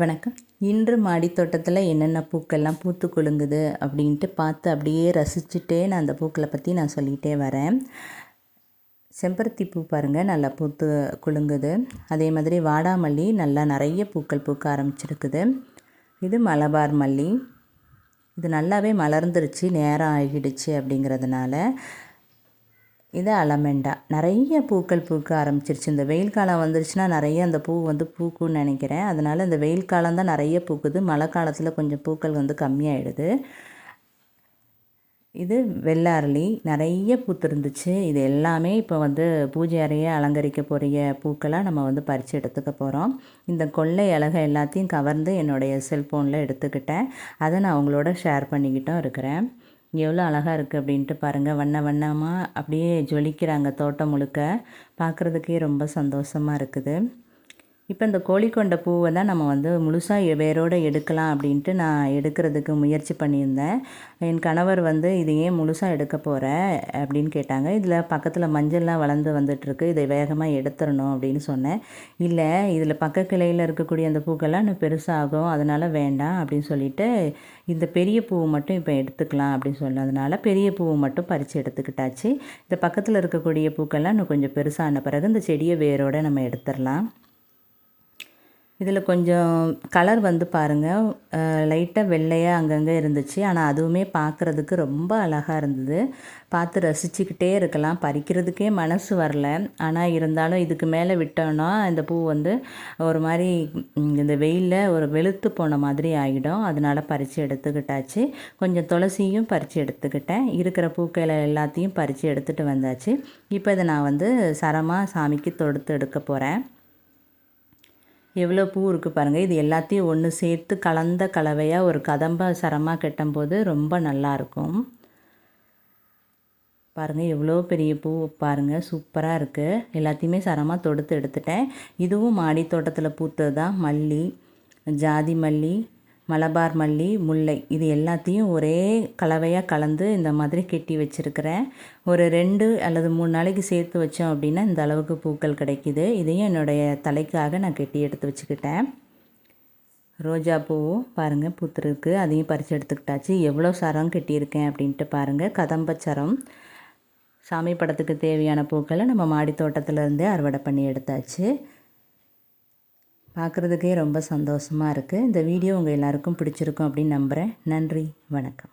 வணக்கம். இன்று மாடித்தோட்டத்தில் என்னென்ன பூக்கள்லாம் பூத்து குலுங்குது அப்படின்ட்டு பார்த்து அப்படியே ரசிச்சுட்டே நான் அந்த பூக்களை பற்றி நான் சொல்லிகிட்டே வரேன். செம்பருத்தி பூ பாருங்கள் நல்லா பூத்து குலுங்குது. அதே மாதிரி வாடாமல்லி நல்லா நிறைய பூக்கள் பூக்க ஆரம்பிச்சிருக்குது. இது மலபார் மல்லி. இது நல்லாவே மலர்ந்துருச்சு நேரம் ஆகிடுச்சு அப்படிங்கிறதுனால. இது அலமெண்டா. நிறைய பூக்கள் பூக்க ஆரம்பிச்சிருச்சு. இந்த வெயில் காலம் வந்துருச்சுன்னா நிறைய அந்த பூ வந்து பூக்கும்னு நினைக்கிறேன். அதனால் இந்த வெயில் காலம் தான் நிறைய பூக்குது. மழை காலத்தில் கொஞ்சம் பூக்கள் வந்து கம்மியாயிடுது. இது வெள்ளாரளி நிறைய பூத்துருந்துச்சு. இது எல்லாமே இப்போ வந்து பூஜை அறையை அலங்கரிக்க போகிற பூக்களாக நம்ம வந்து பறித்து எடுத்துக்க போகிறோம் இந்த கொள்ளை அழகை எல்லாத்தையும் கவர்ந்து என்னுடைய செல்ஃபோனில் எடுத்துக்கிட்டேன். அதை நான் அவங்களோட ஷேர் பண்ணிக்கிட்டும் இருக்கிறேன். எவ்வளோ அழகாக இருக்குது அப்படின்ட்டு பாருங்கள் வண்ண வண்ணமாக அப்படியே ஜொலிக்கிறாங்க தோட்டம் முழுக்க. பார்க்குறதுக்கே ரொம்ப சந்தோஷமாக இருக்குது. இப்போ இந்த கோழிக்கொண்ட பூவை தான் நம்ம வந்து முழுசாக வேரோடு எடுக்கலாம் அப்படின்ட்டு நான் எடுக்கிறதுக்கு முயற்சி பண்ணியிருந்தேன். என் கணவர் வந்து இது ஏன் முழுசாக எடுக்க போகிற அப்படின்னு கேட்டாங்க. இதில் பக்கத்தில் மஞ்சள்லாம் வளர்ந்து வந்துட்டுருக்கு. இதை வேகமாக எடுத்துடணும் அப்படின்னு சொன்னேன். இல்லை இதில் பக்க கிளையில் இருக்கக்கூடிய அந்த பூக்கெல்லாம் இன்னும் பெருசாகும். அதனால் வேண்டாம் அப்படின்னு சொல்லிட்டு இந்த பெரிய பூவை மட்டும் இப்போ எடுத்துக்கலாம் அப்படின்னு சொன்னதுனால பெரிய பூவை மட்டும் பறித்து எடுத்துக்கிட்டாச்சு. இந்த பக்கத்தில் இருக்கக்கூடிய பூக்கெல்லாம் இன்னும் கொஞ்சம் பெருசான பிறகு இந்த செடியை வேரோடு நம்ம எடுத்துடலாம். இதில் கொஞ்சம் கலர் வந்து பாருங்கள் லைட்டாக வெள்ளையாக அங்கங்கே இருந்துச்சு. ஆனால் அதுவுமே பார்க்குறதுக்கு ரொம்ப அழகாக இருந்தது. பார்த்து ரசிச்சுக்கிட்டே இருக்கலாம். பறிக்கிறதுக்கே மனசு வரல. ஆனால் இருந்தாலும் இதுக்கு மேலே விட்டோன்னா இந்த பூ வந்து ஒரு மாதிரி இந்த வெயிலில் ஒரு வெளுத்து போன மாதிரி ஆகிடும் அதனால் பறித்து எடுத்துக்கிட்டாச்சு. கொஞ்சம் துளசியும் பறித்து எடுத்துக்கிட்டேன். இருக்கிற பூக்களை எல்லாத்தையும் பறித்து எடுத்துகிட்டு வந்தாச்சு. இப்போ இதை நான் வந்து சரமாக சாமிக்கு தொடுத்து எடுக்க போகிறேன் எவ்வளோ பூ இருக்குது பாருங்கள் இது எல்லாத்தையும் ஒன்று சேர்த்து கலந்த கலவையாக ஒரு கதம்ப சரமாக கட்டும்போது ரொம்ப நல்லாயிருக்கும் பாருங்கள் எவ்வளோ பெரிய பூ பாருங்கள் சூப்பராக இருக்குது எல்லாத்தையுமே சரமாக தொடுத்து எடுத்துட்டேன். இதுவும் மாடி தோட்டத்தில் பூத்தது தான் மல்லி ஜாதி மல்லி மலபார் மல்லி முல்லை இது எல்லாத்தையும் ஒரே கலவையாக கலந்து இந்த மாதிரி கெட்டி வச்சுருக்கிறேன். ஒரு ரெண்டு அல்லது மூணு நாளைக்கு சேர்த்து வச்சோம் அப்படின்னா இந்த அளவுக்கு பூக்கள் கிடைக்கிது. இதையும் என்னுடைய தலைக்காக நான் கெட்டி எடுத்து வச்சுக்கிட்டேன். ரோஜா பூவும் பாருங்கள் பூத்துருக்கு. அதையும் பறித்து எடுத்துக்கிட்டாச்சு. எவ்வளோ சரம் கெட்டியிருக்கேன் அப்படின்ட்டு பாருங்கள் கதம்பச்சரம் சாமி படத்துக்கு தேவையான பூக்களை நம்ம மாடி தோட்டத்திலேருந்தே அறுவடை பண்ணி எடுத்தாச்சு. பார்க்குறதுக்கே ரொம்ப சந்தோஷமாக இருக்குது இந்த வீடியோ உங்கள் எல்லாருக்கும் பிடிச்சிருக்கும் அப்படின்னு நம்புகிறேன் நன்றி. வணக்கம்.